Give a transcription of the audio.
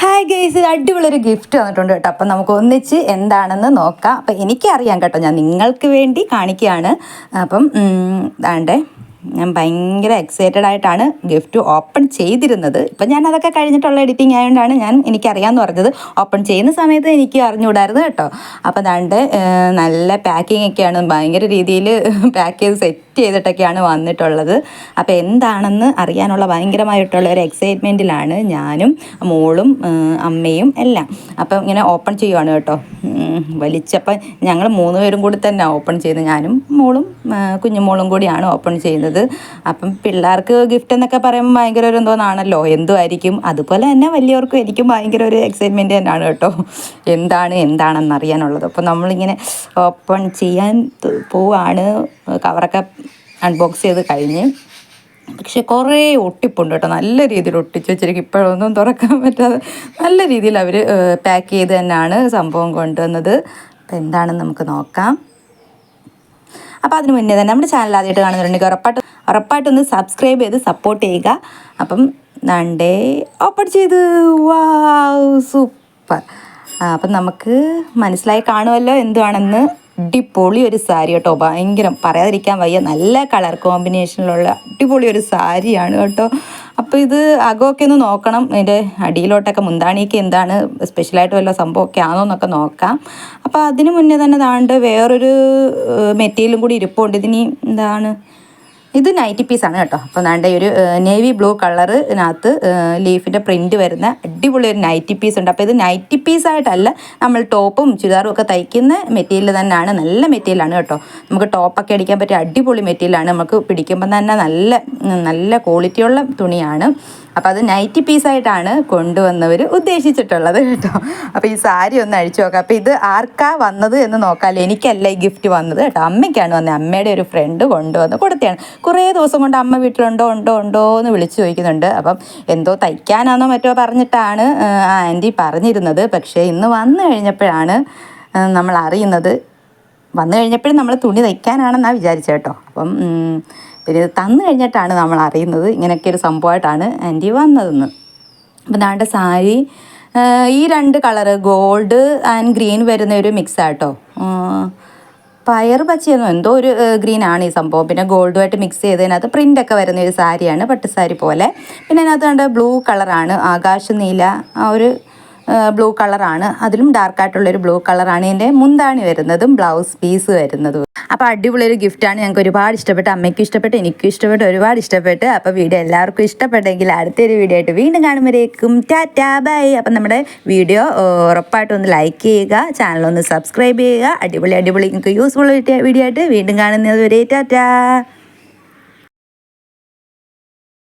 Hi guys അടിപൊളി ഒരു gift വന്നിട്ടുണ്ട് കേട്ടോ. അപ്പം നമുക്ക് ഒന്നിച്ച് എന്താണെന്ന് നോക്കാം. അപ്പം എനിക്കറിയാം കേട്ടോ ഞാൻ നിങ്ങൾക്ക് വേണ്ടി കാണിക്കുകയാണ്. അപ്പം ഉം, ഞാൻ ഭയങ്കര എക്സൈറ്റഡ് ആയിട്ടാണ് ഗിഫ്റ്റ് ഓപ്പൺ ചെയ്തിരുന്നത്. ഇപ്പം ഞാൻ അതൊക്കെ കഴിഞ്ഞിട്ടുള്ള എഡിറ്റിംഗ് ആയതുകൊണ്ടാണ് ഞാൻ എനിക്കറിയാമെന്ന് പറഞ്ഞത്. ഓപ്പൺ ചെയ്യുന്ന സമയത്ത് എനിക്ക് അറിഞ്ഞുകൂടായിരുന്നു കേട്ടോ. അപ്പം അതാണ്ട് നല്ല പാക്കിംഗ് ഒക്കെയാണ്. ഭയങ്കര രീതിയിൽ പാക്ക് ചെയ്ത് സെറ്റ് ചെയ്തിട്ടൊക്കെയാണ് വന്നിട്ടുള്ളത്. അപ്പോൾ എന്താണെന്ന് അറിയാനുള്ള ഭയങ്കരമായിട്ടുള്ള ഒരു എക്സൈറ്റ്മെന്റിലാണ് ഞാനും മോളും അമ്മയും എല്ലാം. അപ്പം ഇങ്ങനെ ഓപ്പൺ ചെയ്യുവാണ് കേട്ടോ. വലിച്ചപ്പം ഞങ്ങൾ മൂന്ന് പേരും കൂടി തന്നെ ഓപ്പൺ ചെയ്ത് ഞാനും മോളും കുഞ്ഞുമോളും കൂടിയാണ് ഓപ്പൺ ചെയ്യുന്നത്. അപ്പം പിള്ളേർക്ക് ഗിഫ്റ്റ് എന്നൊക്കെ പറയുമ്പോൾ ഭയങ്കര ഒരു എന്തോന്നാണല്ലോ എന്തുമായിരിക്കും അതുപോലെ തന്നെ വലിയവർക്കും എനിക്കും ഭയങ്കര ഒരു എക്സൈറ്റ്മെന്റ് തന്നെയാണ് കേട്ടോ. എന്താണ് എന്താണെന്ന് അറിയാനുള്ളത്. അപ്പം നമ്മളിങ്ങനെ ഓപ്പൺ ചെയ്യാൻ പോവാണ്. കവറൊക്കെ അൺബോക്സ് ചെയ്ത് കഴിഞ്ഞ്. പക്ഷെ കുറേ ഒട്ടിപ്പുണ്ട് കേട്ടോ. നല്ല രീതിയിൽ ഒട്ടിച്ച് വെച്ചിരിക്കും. ഇപ്പോഴൊന്നും തുറക്കാൻ പറ്റാതെ നല്ല രീതിയിൽ അവർ പാക്ക് ചെയ്ത് തന്നെയാണ് സംഭവം കൊണ്ടുവന്നത്. അപ്പം എന്താണെന്ന് നമുക്ക് നോക്കാം. അപ്പോൾ അതിന് മുന്നേ തന്നെ നമ്മുടെ ചാനൽ ആദ്യമായിട്ട് കാണുന്നുണ്ടെങ്കിൽ ഉറപ്പായിട്ട് ഉറപ്പായിട്ടൊന്ന് സബ്സ്ക്രൈബ് ചെയ്ത് സപ്പോർട്ട് ചെയ്യുക. അപ്പം നണ്ടേ ഓപ്പൺ ചെയ്ത്. Wow super. അപ്പം നമുക്ക് മനസ്സിലായി കാണുമല്ലോ എന്തുവാണെന്ന്. അടിപൊളി ഒരു സാരി കേട്ടോ. ഭയങ്കരം പറയാതിരിക്കാൻ വയ്യ. നല്ല കളർ കോമ്പിനേഷനിലുള്ള അടിപൊളി ഒരു സാരിയാണ് കേട്ടോ. അപ്പോൾ ഇത് അകമൊക്കെ ഒന്ന് നോക്കണം. ഇതിന്റെ അടിയിലോട്ടൊക്കെ മുന്താണിയൊക്കെ എന്താണ് സ്പെഷ്യലായിട്ട് വല്ല സംഭവമൊക്കെ ആണോ എന്നൊക്കെ നോക്കാം. അപ്പോൾ അതിന് മുന്നേ തന്നെ താണ്ട് വേറൊരു മെറ്റീരിയലും കൂടി ഇരിപ്പുണ്ട്. ഇതിനി എന്താണ്? ഇത് നൈറ്റി പീസ് ആണ് കേട്ടോ. അപ്പോൾ നാണ്ട ഒരു നേവി ബ്ലൂ കളറിനകത്ത് ലീഫിന്റെ പ്രിന്റ് വരുന്ന അടിപൊളി ഒരു നൈറ്റി പീസ് ഉണ്ട്. അപ്പോൾ ഇത് നൈറ്റി പീസായിട്ടല്ല നമ്മൾ ടോപ്പും ചുരിദാറും ഒക്കെ തയ്ക്കുന്ന മെറ്റീരിയൽ തന്നെയാണ്. നല്ല മെറ്റീരിയലാണ് കേട്ടോ. നമുക്ക് ടോപ്പൊക്കെ അടിക്കാൻ പറ്റിയ അടിപൊളി മെറ്റീരിയലാണ് നമുക്ക് പിടിക്കുമ്പോൾ തന്നെ നല്ല നല്ല ക്വാളിറ്റിയുള്ള തുണിയാണ്. അപ്പോൾ അത് നൈറ്റി പീസായിട്ടാണ് കൊണ്ടുവന്നവർ ഉദ്ദേശിച്ചിട്ടുള്ളത് കേട്ടോ. അപ്പോൾ ഈ സാരി ഒന്ന് അഴിച്ചു നോക്കാം. അപ്പോൾ ഇത് ആർക്കാ വന്നത് എന്ന് നോക്കാമല്ലോ എനിക്കല്ല ഈ ഗിഫ്റ്റ് വന്നത് കേട്ടോ. അമ്മയ്ക്കാണ് വന്നത്. അമ്മയുടെ ഒരു ഫ്രണ്ട് കൊണ്ടുവന്ന് കൊടുത്തതാണ്. കുറേ ദിവസം കൊണ്ട് അമ്മ വീട്ടിലുണ്ടോ ഉണ്ടോ ഉണ്ടോ എന്ന് വിളിച്ചു ചോദിക്കുന്നുണ്ട്. അപ്പം എന്തോ തയ്ക്കാനാണോ മറ്റോ പറഞ്ഞിട്ടാണ് ആന്റി പറഞ്ഞിരുന്നത്. പക്ഷേ ഇന്ന് വന്നു കഴിഞ്ഞപ്പോഴാണ് നമ്മൾ അറിയുന്നത്. വന്നു കഴിഞ്ഞപ്പോഴും നമ്മൾ തുണി തയ്ക്കാനാണെന്നാണ് വിചാരിച്ചത് കേട്ടോ. അപ്പം പിന്നെ തന്നു കഴിഞ്ഞിട്ടാണ് നമ്മൾ അറിയുന്നത്. ഇങ്ങനെയൊക്കെ ഒരു സംഭവമായിട്ടാണ് ആന്റി വന്നതെന്ന്. അപ്പം നാണ്ട സാരി ഈ രണ്ട് കളറ് ഗോൾഡ് ആൻഡ് ഗ്രീൻ വരുന്ന ഒരു മിക്സ് ആട്ടോ പയർ പച്ചയെന്നോ എന്തോ ഒരു ഗ്രീൻ ആണ് ഈ സംഭവം. പിന്നെ ഗോൾഡുമായിട്ട് മിക്സ് ചെയ്തതിനകത്ത് പ്രിന്റൊക്കെ വരുന്ന ഒരു സാരിയാണ് പട്ടുസാരി പോലെ. പിന്നെ അതിനകത്ത് കണ്ട ബ്ലൂ കളറാണ് ആകാശ നീല ആ ഒരു ബ്ലൂ കളറാണ് അതിലും ഡാർക്കായിട്ടുള്ളൊരു ബ്ലൂ കളറാണ് ഇതിന്റെ മുന്താണി വരുന്നതും ബ്ലൗസ് പീസ് വരുന്നതും. അപ്പോൾ അടിപൊളി ഒരു ഗിഫ്റ്റാണ് ഞങ്ങൾക്ക് ഒരുപാട് ഇഷ്ടപ്പെട്ട്. അമ്മയ്ക്കും ഇഷ്ടപ്പെട്ട് എനിക്കും ഇഷ്ടപ്പെട്ട് ഒരുപാട് ഇഷ്ടപ്പെട്ട്. അപ്പോൾ വീഡിയോ എല്ലാവർക്കും ഇഷ്ടപ്പെട്ടെങ്കിൽ അടുത്തൊരു വീഡിയോ ആയിട്ട് വീണ്ടും കാണുമ്പോഴേക്കും. Tata bye. അപ്പം നമ്മുടെ വീഡിയോ ഉറപ്പായിട്ടും ഒന്ന് ലൈക്ക് ചെയ്യുക ചാനൽ ഒന്ന് സബ്സ്ക്രൈബ് ചെയ്യുക. അടിപൊളി അടിപൊളി. നിങ്ങൾക്ക് യൂസ്ഫുൾ വീഡിയോ ആയിട്ട് വീണ്ടും കാണുന്നത് വരെ ടാറ്റാ.